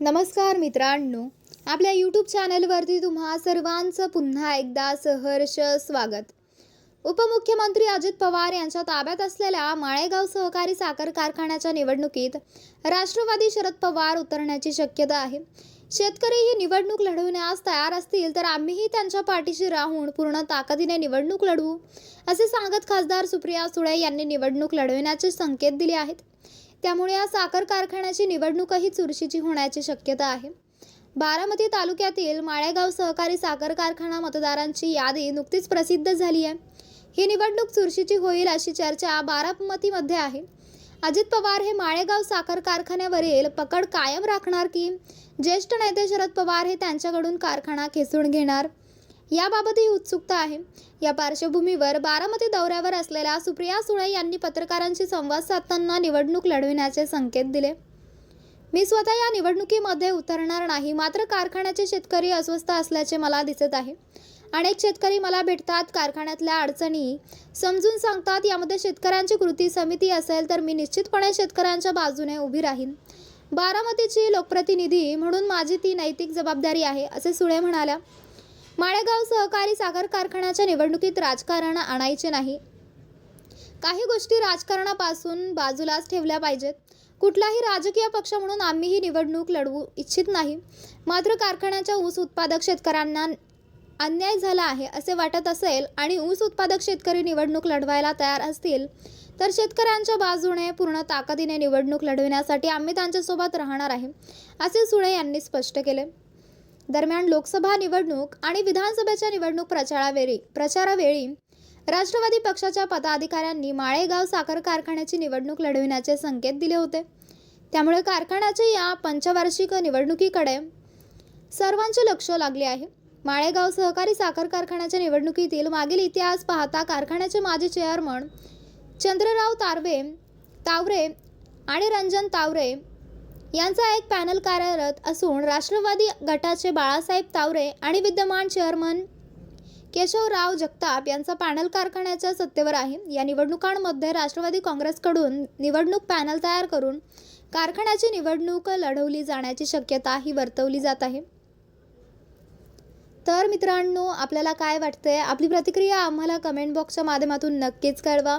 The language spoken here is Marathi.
नमस्कार मित्रांनो आपल्या यूट्यूब चॅनलवरती तुम्हा सर्वांचं पुन्हा एकदा सहर्ष स्वागत. उपमुख्यमंत्री अजित पवार यांच्या ताब्यात असलेल्या माळेगाव सहकारी साखर कारखान्याच्या निवडणुकीत राष्ट्रवादी शरद पवार उतरण्याची शक्यता आहे. शेतकरी ही निवडणूक लढवण्यास तयार असतील तर आम्हीही त्यांच्या पाठीशी राहून पूर्ण ताकदीने निवडणूक लढवू असे सांगत खासदार सुप्रिया सुळे यांनी निवडणूक लढविण्याचे संकेत दिले आहेत. त्यामुळे या साखर कारखान्याची निवडणूकही चुरशीची होण्याची शक्यता आहे. बारामती तालुक्यातील माळेगाव सहकारी साखर कारखाना मतदारांची यादी नुकतीच प्रसिद्ध झाली आहे. ही निवडणूक चुरशीची होईल अशी चर्चा बारामतीमध्ये आहे. अजित पवार हे माळेगाव साखर कारखान्यावरील पकड कायम राखणार की ज्येष्ठ नेते शरद पवार हे त्यांच्याकडून कारखाना खेचून घेणार? याबाबतही उत्सुकता आहे. या पार्श्वभूमीवर बारामती दौऱ्यावर असलेल्या सुप्रिया सुळे यांनी पत्रकारांशी संवाद साधताना निवडणूक लढविण्याचे संकेत दिले. मी स्वतः या निवडणुकीमध्ये उतरणार नाही मात्र कारखान्याचे शेतकरी अस्वस्थ असल्याचे मला दिसत आहे. अनेक शेतकरी मला भेटतात कारखान्यातल्या अडचणी समजून सांगतात यामध्ये शेतकऱ्यांची कृती समिती असेल तर मी निश्चितपणे शेतकऱ्यांच्या बाजूने उभी राहीन. बारामतीची लोकप्रतिनिधी म्हणून माझी ती नैतिक जबाबदारी आहे असे सुळे म्हणाल्या. माळेगाव सहकारी साखर कारखान्याच्या निवडणुकीत राजकारण आणायचे नाही. काही गोष्टी राजकारणापासून बाजूलाच ठेवल्या पाहिजेत. कुठलाही राजकीय पक्ष म्हणून आम्ही ही निवडणूक लढवू इच्छित नाही. मात्र कारखान्याच्या ऊस उत्पादक शेतकऱ्यांना अन्याय झाला आहे असे वाटत असेल आणि ऊस उत्पादक शेतकरी निवडणूक लढवायला तयार असतील तर शेतकऱ्यांच्या बाजूने पूर्ण ताकदीने निवडणूक लढविण्यासाठी आम्ही त्यांच्यासोबत राहणार आहे असे सुळे यांनी स्पष्ट केले. दरम्यान लोकसभा निवडणूक आणि विधानसभेच्या निवडणूक प्रचारावेळी प्रचारावेळी राष्ट्रवादी पक्षाच्या पदाधिकाऱ्यांनी माळेगाव साखर कारखान्याची निवडणूक लढविण्याचे संकेत दिले होते. त्यामुळे कारखान्याच्या या पंचवार्षिक निवडणुकीकडे सर्वांचे लक्ष लागले आहे. माळेगाव सहकारी साखर कारखान्याच्या निवडणुकीतील मागील इतिहास पाहता कारखान्याचे माजी चेअरमन चंद्रराव तारवे तावरे आणि रंजन तावरे यांचा एक पॅनल कार्यरत असून राष्ट्रवादी गटाचे बाळासाहेब तावरे आणि विद्यमान चेअरमन केशवराव जगताप यांचा पॅनल कारखान्याच्या सत्तेवर आहे. या निवडणुकांमध्ये राष्ट्रवादी काँग्रेसकडून निवडणूक पॅनल तयार करून कारखान्याची निवडणूक लढवली जाण्याची शक्यता ही वर्तवली जात आहे. तर मित्रांनो आपल्याला काय वाटतंय? आपली प्रतिक्रिया आम्हाला कमेंट बॉक्सच्या माध्यमातून नक्कीच कळवा.